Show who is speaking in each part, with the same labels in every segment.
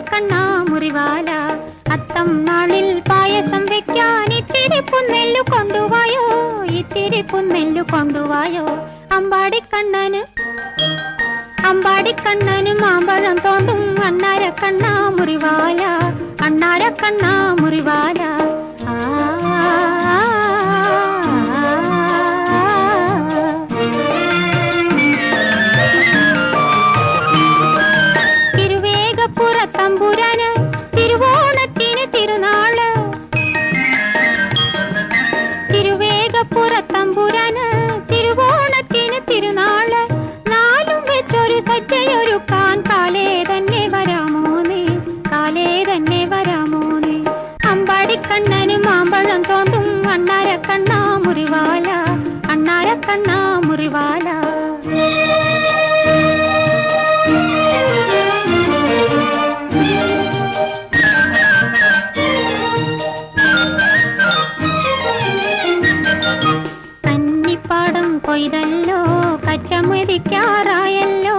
Speaker 1: അണ്ണാരക്കണ്ണാ മുറിവാല അത്തം നാളിൽ പായസം വെക്കാൻ ഇത്തിരി പുന്നെല്ലു കൊണ്ടുവായോ? ഇത്തിരി പുന്നെല്ലു കൊണ്ടുവായോ? അമ്പാടിക്കണ്ണന് അമ്പാടിക്കണ്ണന് മാമ്പഴം തോണ്ടും അണ്ണാര കണ്ണാ മുറിവാല അണ്ണാരക്കണ്ണാ മുറിവാല തിരുവേഗപ്പുറത്തമ്പുരാന് തിരുവോണത്തിന് തിരുനാൾ നാലും വെച്ചൊരു സജ്ജയൊരുക്കാൻ കാലേ തന്നെ വരാമോ നീ കാലേ തന്നെ വരാമോ നീ അമ്പാടിക്കണ്ണനും മാമ്പഴം തോണ്ടും അണ്ണാരക്കണ്ണാ മുറിവാല അണ്ണാരക്കണ്ണാ മുറിവാല. കൊയ്തല്ലോ കറ്റമെതിക്കാറായല്ലോ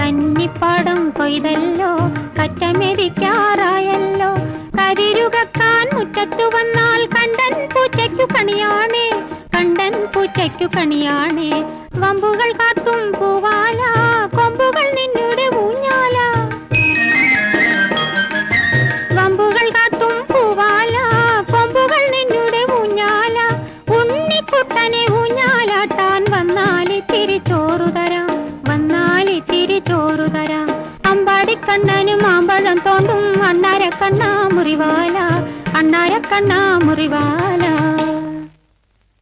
Speaker 1: കന്നിപ്പാടം കൊയ്തല്ലോ കറ്റമെതിക്കാറായല്ലോ കരിരുകക്കാൻ മുറ്റത്തു വന്നാൽ കണ്ടൻ പൂച്ചയ്ക്കു കണിയാണേ കണ്ടൻ പൂച്ചയ്ക്കു കണിയാണേ. വമ്പുകൾ മാമ്പഴം തോണ്ടും അണ്ണാരക്കണ്ണാ മുറിവാല അണ്ണാരക്കണ്ണാ മുറിവാല